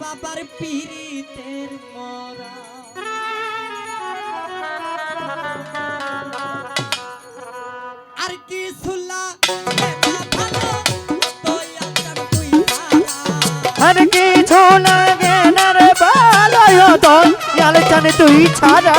বাবার পীরিতের মরা। আর কি সুলা তুই ছাড়া।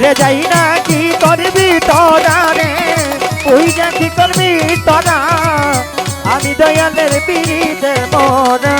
ওরে যাই না, কি করবি তোরা রে? ওই যা কি করবি তোরা? আমি দয়ালের বিড়িতে মোরা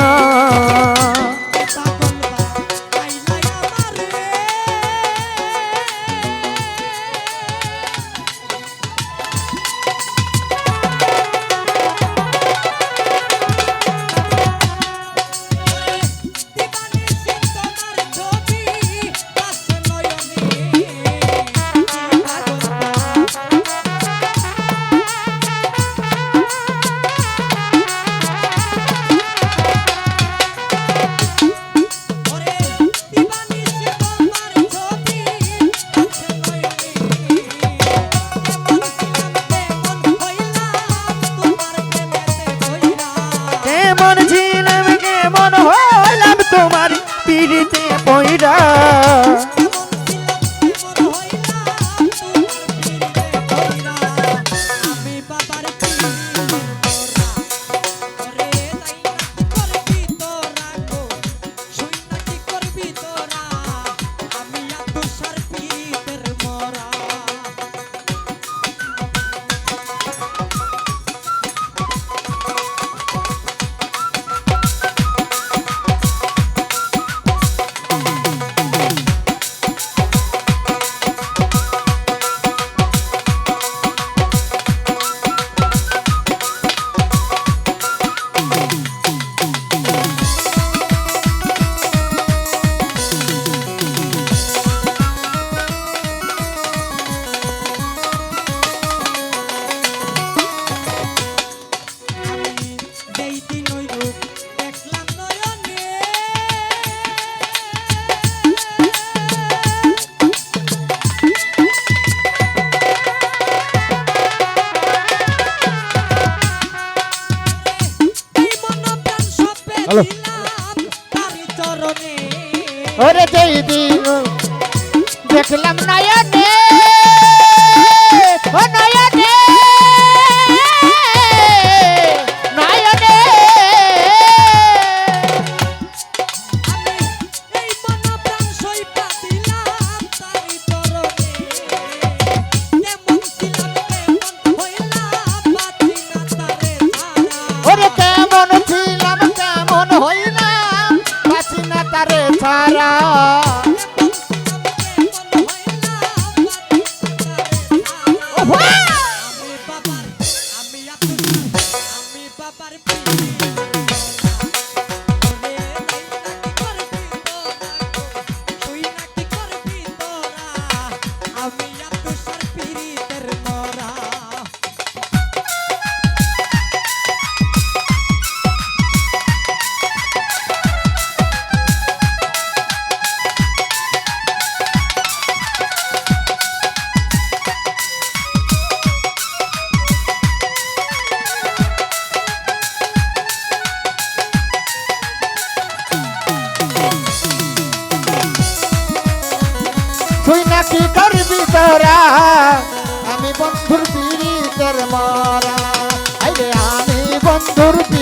ছাড়া আমি